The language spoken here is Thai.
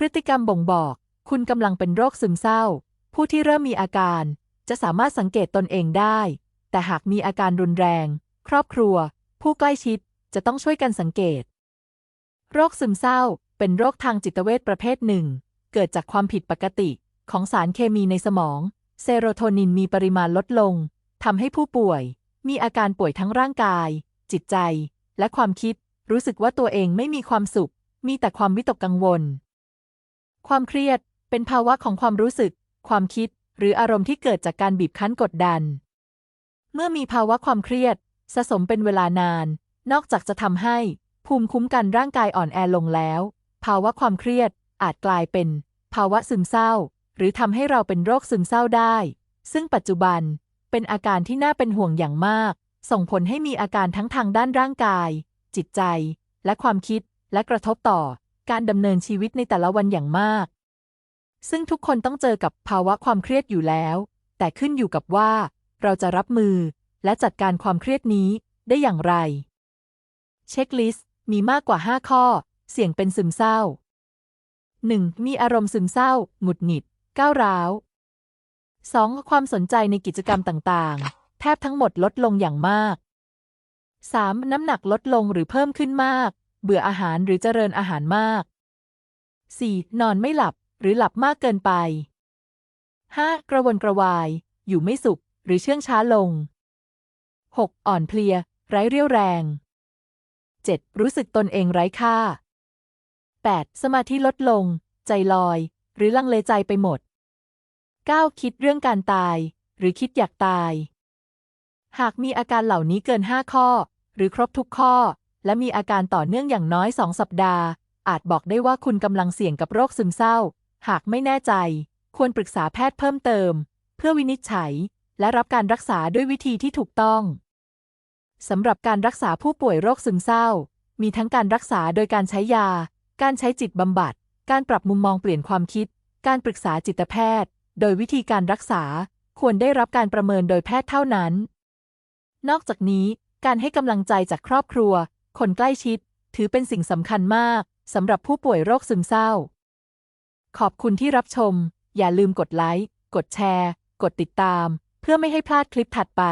พฤติกรรมบ่งบอก คุณกำลังเป็นโรคซึมเศร้า ผู้ที่เริ่มมีอาการ จะสามารถสังเกตตนเองได้ แต่หากมีอาการรุนแรง ครอบครัว ผู้ใกล้ชิดจะต้องช่วยกันสังเกต โรคซึมเศร้า เป็นโรคทางจิตเวชประเภทหนึ่ง เกิดจากความผิดปกติของสารเคมีในสมอง เซโรโทนินมีปริมาณลดลงทำให้ผู้ป่วย มีอาการป่วยทั้งร่างกาย จิตใจ และความคิด รู้สึกว่าตัวเองไม่มีความสุข มีแต่ความวิตกกังวล ความเครียดเป็นภาวะของความรู้สึก ความคิด หรืออารมณ์ที่เกิดจากการบีบคั้นกดดัน เมื่อมีภาวะความเครียด สะสมเป็นเวลานาน นอกจากจะทำให้ ภูมิคุ้มกันร่างกายอ่อนแอลงแล้ว ภาวะความเครียดอาจกลายเป็น ภาวะซึมเศร้า หรือทำให้เราเป็นโรคซึมเศร้าได้ ซึ่งปัจจุบันเป็นอาการที่น่าเป็นห่วงอย่างมาก ส่งผลให้มีอาการทั้งทางด้านร่างกาย จิตใจ และความคิด และกระทบต่อ การดำเนินชีวิตในแต่ละวันอย่างมาก ซึ่งทุกคนต้องเจอกับภาวะความเครียดอยู่แล้ว แต่ขึ้นอยู่กับว่า เราจะรับมือ และจัดการความเครียดนี้ได้อย่างไร เช็คลิสต์มีมากกว่า 5 ข้อ เสี่ยงเป็นซึมเศร้า 1. มีอารมณ์ซึมเศร้า หงุดหงิด ก้าวร้าว 2. ความสนใจในกิจกรรมต่างๆ แทบทั้งหมดลดลงอย่างมาก 3. น้ำหนักลดลงหรือเพิ่มขึ้นมาก เบื่ออาหารหรือเจริญอาหารมาก 4. นอนไม่หลับหรือหลับมากเกินไป 5. กระวนกระวาย อยู่ไม่สุข หรือเชื่องช้าลง 6. อ่อนเพลีย ไร้เรี่ยวแรง 7. รู้สึกตนเองไร้ค่า 8. สมาธิลดลง ใจลอย หรือลังเลใจไปหมด 9. คิดเรื่องการตาย หรือคิดอยากตาย หากมีอาการเหล่านี้เกิน 5 ข้อ หรือครบทุกข้อ และมีอาการต่อเนื่องอย่างน้อย 2 สัปดาห์ อาจบอกได้ว่าคุณกำลังเสี่ยงกับโรคซึมเศร้า หากไม่แน่ใจ ควรปรึกษาแพทย์เพิ่มเติม เพื่อวินิจฉัย และรับการรักษาด้วยวิธีที่ถูกต้องสำหรับการรักษาผู้ป่วยโรคซึมเศร้า มีทั้งการรักษาโดยการใช้ยา การใช้จิตบำบัด การปรับมุมมองเปลี่ยนความคิด การปรึกษาจิตแพทย์ โดยวิธีการรักษา ควรได้รับการประเมินโดยแพทย์เท่านั้น นอกจากนี้ การให้กำลังใจจากครอบครัว คนใกล้ชิด ถือเป็นสิ่งสำคัญมากสำหรับผู้ป่วยโรคซึมเศร้า ขอบคุณที่รับชม อย่าลืมกดไลค์ กดแชร์ กดติดตาม เพื่อไม่ให้พลาดคลิปถัดไป